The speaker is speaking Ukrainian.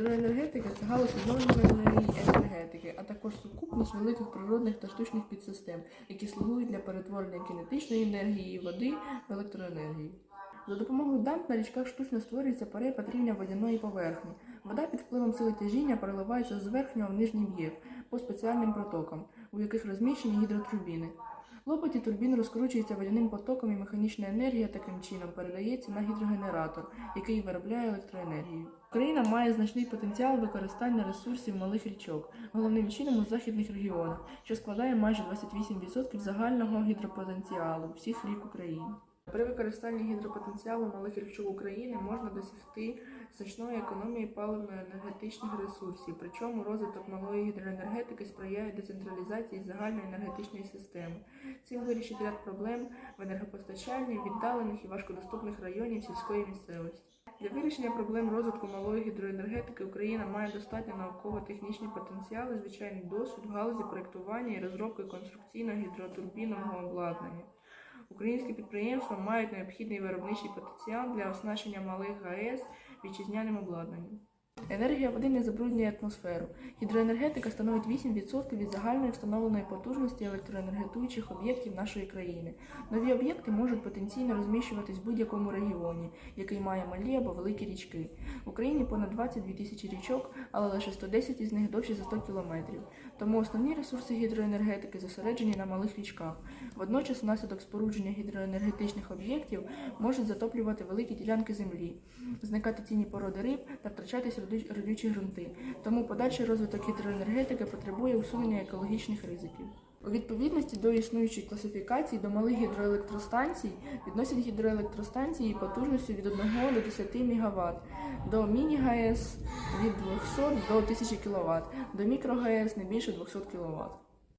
Гідроенергетика це галузь відновлювальної енергетики, а також сукупність великих природних та штучних підсистем, які слугують для перетворення кінетичної енергії води в електроенергію. За допомогою дамб на річках штучно створюється перепад рівня водяної поверхні. Вода під впливом сили тяжіння переливається з верхнього в нижній б'єр по спеціальним протокам, у яких розміщені гідротурбіни. Лопаті турбін розкручується водяним потоком і механічна енергія таким чином передається на гідрогенератор, який виробляє електроенергію. Україна має значний потенціал використання ресурсів малих річок, головним чином у західних регіонах, що складає майже 28% загального гідропотенціалу всіх рік України. При використанні гідропотенціалу малих річок України можна досягти значної економії паливно-енергетичних ресурсів, причому розвиток малої гідроенергетики сприяє децентралізації загальної енергетичної системи. Цим вирішить ряд проблем в енергопостачанні віддалених і важкодоступних районів сільської місцевості. Для вирішення проблем розвитку малої гідроенергетики Україна має достатньо науково-технічні потенціали, звичайний досвід в галузі проєктування і розробки конструкційно-гідротурбінного обладнання. Українські підприємства мають необхідний виробничий потенціал для оснащення малих ГАЕС вітчизняним обладнанням. Енергія води не забруднює атмосферу. Гідроенергетика становить 8% від загальної встановленої потужності електроенергетуючих об'єктів нашої країни. Нові об'єкти можуть потенційно розміщуватись в будь-якому регіоні, який має малі або великі річки. В Україні понад 22 тисячі річок, але лише 110 із них довші за 100 кілометрів. Тому основні ресурси гідроенергетики зосереджені на малих річках. Водночас, внаслідок спорудження гідроенергетичних об'єктів можуть затоплювати великі ділянки землі, зникати цінні породи риб та втрачатись роду- родючі ґрунти. Тому подальший розвиток гідроенергетики потребує усунення екологічних ризиків. У відповідності до існуючої класифікації до малих гідроелектростанцій відносять гідроелектростанції потужністю від 1 до 10 МВт, до міні-ГАЕС від 200 до 1000 кВт, до мікро-ГАЕС не більше 200 кВт.